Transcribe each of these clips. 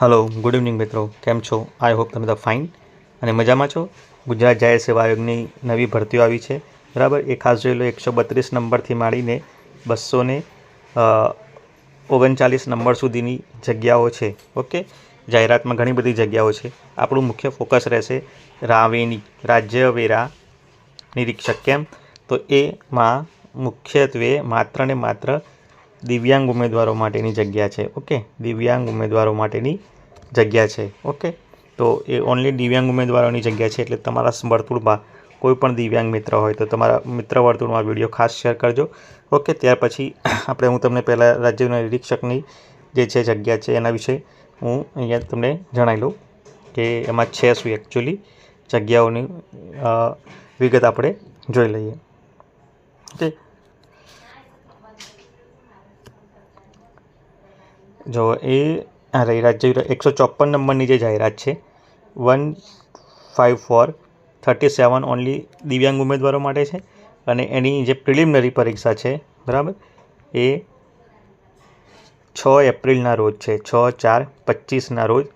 Hello good evening મિત્રો. કેમ છો? આઈ હોપ તમે બધા ફાઇન અને મજામાં છો? ગુજરાત જાહેર સેવા આયોગની નવી ભરતીઓ આવી છે. બરાબર? એ ખાસ જોઈ લો, એકસો બત્રીસ નંબરથી માંડીને બસો ને ઓગણચાલીસ નંબર સુધીની જગ્યાઓ છે. ઓકે? જાહેરાતમાં ઘણી બધી જગ્યાઓ છે. આપણું મુખ્ય ફોકસ રહેશે રાવેની, રાજ્ય વેરા નિરીક્ષક કેમ? તો એમાં મુખ્યત્વે માત્ર ને માત્ર દિવ્યાંગ ઉમેદવારો માટેની જગ્યા છે, ઓકે? દિવ્યાંગ ઉમેદવારો માટેની જગ્યા છે, ઓકે? તો એ ઓનલી દિવ્યાંગ ઉમેદવારોની જગ્યા છે, એટલે તમારા વર્તુળમાં કોઈ પણ દિવ્યાંગ મિત્ર હોય તો તમારા મિત્ર વર્તુળમાં વીડિયો ખાસ શેર કરજો, ઓકે? ત્યાર પછી આપણે હું તમને પહેલાં રાજ્યના નિરીક્ષકની જે છે જગ્યા છે એના વિશે હું અહીંયા તમને જણાવી લઉં કે એમાં છે શું એકચ્યુઅલી જગ્યાઓની વિગત આપણે જોઈ લઈએ, ઓકે? જો એ રહી રાજ્ય એકસો ચોપન નંબરની જે જાહેરાત છે, one five four thirty seven only દિવ્યાંગ ઉમેદવારો માટે છે અને એની જે પ્રિલિમિનરી પરીક્ષા છે, બરાબર, એ છ એપ્રિલના રોજ છે, છ ચાર પચીસના રોજ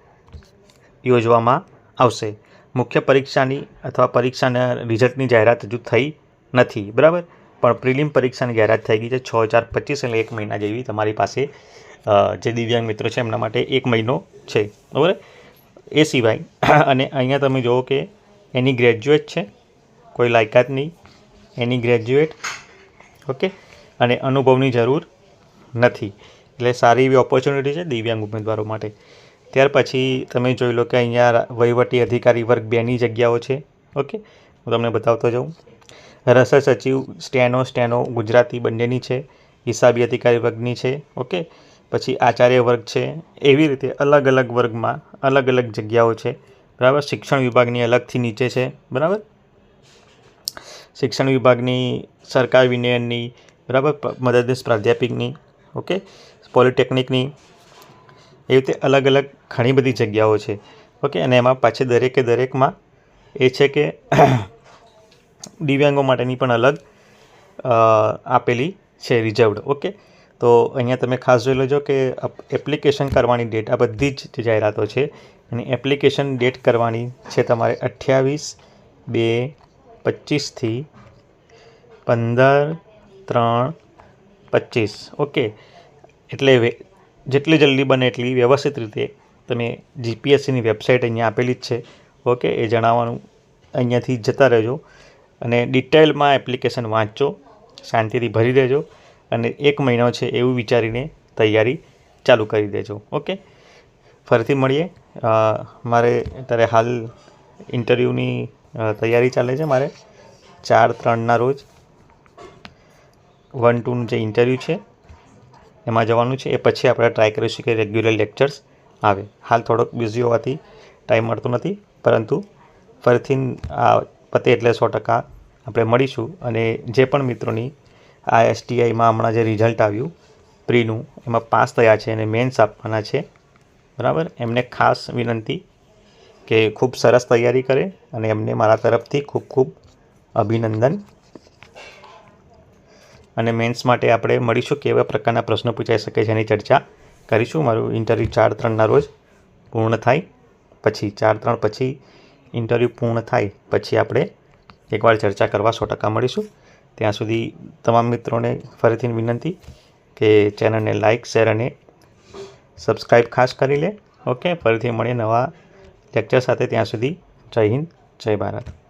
યોજવામાં આવશે. મુખ્ય પરીક્ષાની અથવા પરીક્ષાના રિઝલ્ટની જાહેરાત હજુ થઈ નથી, બરાબર, પણ પ્રિલિમ પરીક્ષાની જાહેરાત થઈ ગઈ છે, છ ચાર પચીસ એટલે એક મહિના જેવી તમારી પાસે જે દિવ્યાંગ મિત્રો છે, એમના માટે એક મહિનો છે. બરાબર? એ સિવાય, અને અહીંયા તમે જુઓ કે એની ગ્રેજ્યુએટ છે. કોઈ લાયકાત નહીં. Any graduate okay? અને અનુભવની જરૂર નથી. એટલે સારી એવી ઓપોર્ચ્યુનિટી છે દિવ્યાંગ ઉમેદવારો માટે. ત્યાર પછી તમે જોઈ લો કે અહીંયા વહીવટી અધિકારી વર્ગ બેની જગ્યાઓ છે. ઓકે? હું તમને બતાવતો જાઉં. રસદ સચિવ સ્ટેનો સ્ટેનો ગુજરાતી બંનેની છે. હિસાબી અધિકારી વર્ગની છે. ઓકે? પછી આચાર્ય વર્ગ છે. એવી રીતે અલગ અલગ વર્ગમાં અલગ અલગ જગ્યાઓ છે. બરાબર? શિક્ષણ વિભાગની અલગથી નીચે છે. બરાબર? શિક્ષણ વિભાગની, સરકાર વિનયનની, બરાબર? મદદનીશ પ્રાધ્યાપકની, ઓકે? પોલિટેકનિકની. એવી રીતે અલગ અલગ ઘણી બધી જગ્યાઓ છે. ઓકે? અને એમાં પાછી દરેકે દરેકમાં એ છે કે દિવ્યાંગો માટેની પણ અલગ આપેલી છે રિઝર્વડ ઓકે? તો અહીંયા તમે ખાસ જોઈ લેજો કે એપ્લિકેશન કરવાની ડેટ આ બધી જ જાહેરાતો છે. અને એપ્લિકેશન ડેટ કરવાની છે તમારે અઠ્યાવીસ બે પચીસથી પંદર ત્રણ પચીસ. ઓકે એટલે જેટલી જલ્દી બને એટલી વ્યવસ્થિત રીતે તમે જીપીએસસીની વેબસાઇટ અહીંયા આપેલી જ છે. ઓકે એ જણાવવાનું અહીંયાથી જતા રહેજો. અને ડિટેલમાં એપ્લિકેશન વાંચો શાંતિથી ભરી દેજો. અને એક મહિનો છે એવું વિચારીને તૈયારી ચાલુ કરી દેજો, ઓકે? ફરીથી મળીએ. મારે અત્યારે હાલ ઇન્ટરવ્યૂની તૈયારી ચાલે છે મારે ચાર ત્રણના રોજ. વન ટુનું જે ઇન્ટરવ્યૂ છે, એમાં જવાનું છે. એ પછી આપણે ટ્રાય કરીશું કે રેગ્યુલર લેક્ચર્સ આવે. હાલ થોડોક બિઝી હોવાથી ટાઈમ મળતો નથી, પરંતુ ફરીથી આ પતે એટલે સો ટકા આપણે મળીશું. અને જે પણ મિત્રોની આ એસટીઆઈમાં હમણાં જે રિઝલ્ટ આવ્યું, પ્રીનું, એમાં પાસ થયા છે અને મેન્સ આપવાના છે. બરાબર? એમને ખાસ વિનંતી કે ખૂબ સરસ તૈયારી કરે અને એમને મારા તરફથી ખૂબ ખૂબ અભિનંદન. અને મેન્સ માટે આપણે મળીશું કેવા પ્રકારના પ્રશ્નો પૂછાઈ શકે છે એની ચર્ચા કરીશું. મારું ઇન્ટરવ્યૂ ચાર ત્રણના રોજ પૂર્ણ થાય, પછી ચાર ત્રણ પછી ઇન્ટરવ્યૂ પૂર્ણ થાય, પછી આપણે એકવાર ચર્ચા કરવા સો ટકા મળીશું. ત્યાં સુધી તમામ મિત્રોને ફરીથી વિનંતી કે ચેનલને લાઇક શેર અને સબસ્ક્રાઈબ ખાસ કરી લે. ઓકે, ફરીથી મળીએ નવા લેક્ચર સાથે. ત્યાં સુધી જય હિન્દ, જય ભારત.